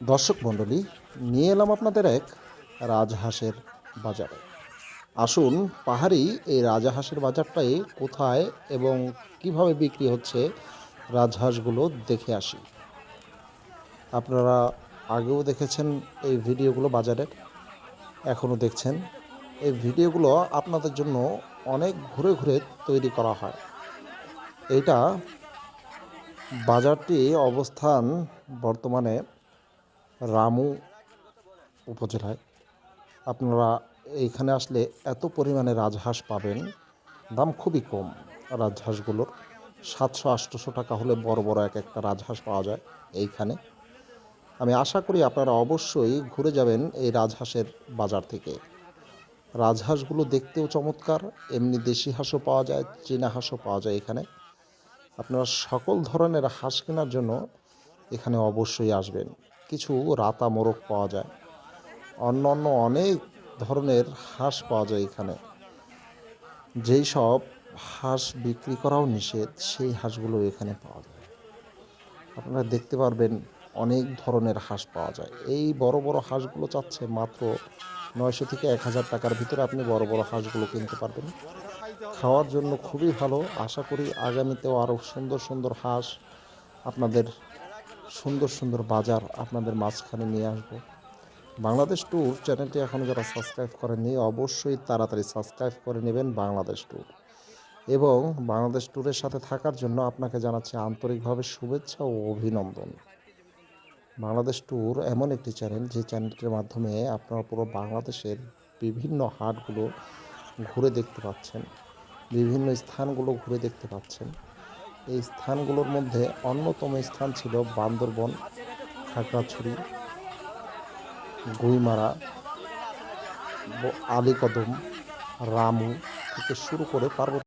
দর্শক মণ্ডলী, নিয়ে এলাম আপনাদের এক রাজহাঁসের বাজারে। আসুন, পাহাড়ি এই রাজহাঁসের বাজারটাই কোথায় এবং কীভাবে বিক্রি হচ্ছে রাজহাঁসগুলো দেখে আসি। আপনারা আগেও দেখেছেন এই ভিডিওগুলো বাজারের এখনও দেখছেন। এই ভিডিওগুলো আপনাদের জন্য অনেক ঘুরে ঘুরে তৈরি করা হয়। এইটা বাজারটি অবস্থান বর্তমানে রামু উপজেলায়। আপনারা এইখানে আসলে এত পরিমাণে রাজহাঁস পাবেন। দাম খুবই কম রাজহাঁসগুলোর। সাতশো, আটশোশো টাকা হলে বড় বড় এক একটা রাজহাঁস পাওয়া যায় এইখানে। আমি আশা করি আপনারা অবশ্যই ঘুরে যাবেন এই রাজহাঁসের বাজার থেকে। রাজহাঁসগুলো দেখতেও চমৎকার, এমনি দেশি হাঁসও পাওয়া যায়, চীনা হাঁসও পাওয়া যায় এখানে। আপনারা সকল ধরনের হাঁস কেনার জন্য এখানে অবশ্যই আসবেন। কিছু রাতা মোরগ পাওয়া যায়। অন্য অন্য অনেক ধরনের হাঁস পাওয়া যায় এখানে। যেই সব হাঁস বিক্রি করাও নিষেধ, সেই হাঁসগুলো এখানে পাওয়া যায়। আপনারা দেখতে পারবেন অনেক ধরনের হাঁস পাওয়া যায়। এই বড় বড় হাঁসগুলো চাচ্ছে মাত্র নয়শো থেকে এক হাজার টাকার ভিতরে আপনি বড় বড় হাঁসগুলো কিনতে পারবেন। খাওয়ার জন্য খুবই ভালো। আশা করি আগামীতেও আরও সুন্দর সুন্দর হাঁস আপনাদের সুন্দর সুন্দর বাজার আপনাদের মাঝখানে নিয়ে আসব। বাংলাদেশ ট্যুর চ্যানেলটি এখনও যারা সাবস্ক্রাইব করেননি, অবশ্যই তাড়াতাড়ি সাবস্ক্রাইব করে নেবেন বাংলাদেশ ট্যুর। এবং বাংলাদেশ ট্যুরের সাথে থাকার জন্য আপনাকে জানাচ্ছি আন্তরিকভাবে শুভেচ্ছা ও অভিনন্দন। বাংলাদেশ ট্যুর এমন একটি চ্যানেল, যে চ্যানেলটির মাধ্যমে আপনারা পুরো বাংলাদেশের বিভিন্ন হাটগুলো ঘুরে দেখতে পাচ্ছেন, বিভিন্ন স্থানগুলো ঘুরে দেখতে পাচ্ছেন। এই স্থানগুলোর মধ্যে অন্যতম স্থান ছিল বান্দরবন, খাগড়াছড়ি, গুইমারা আলিকদম, রামু থেকে শুরু করে পার্বত্য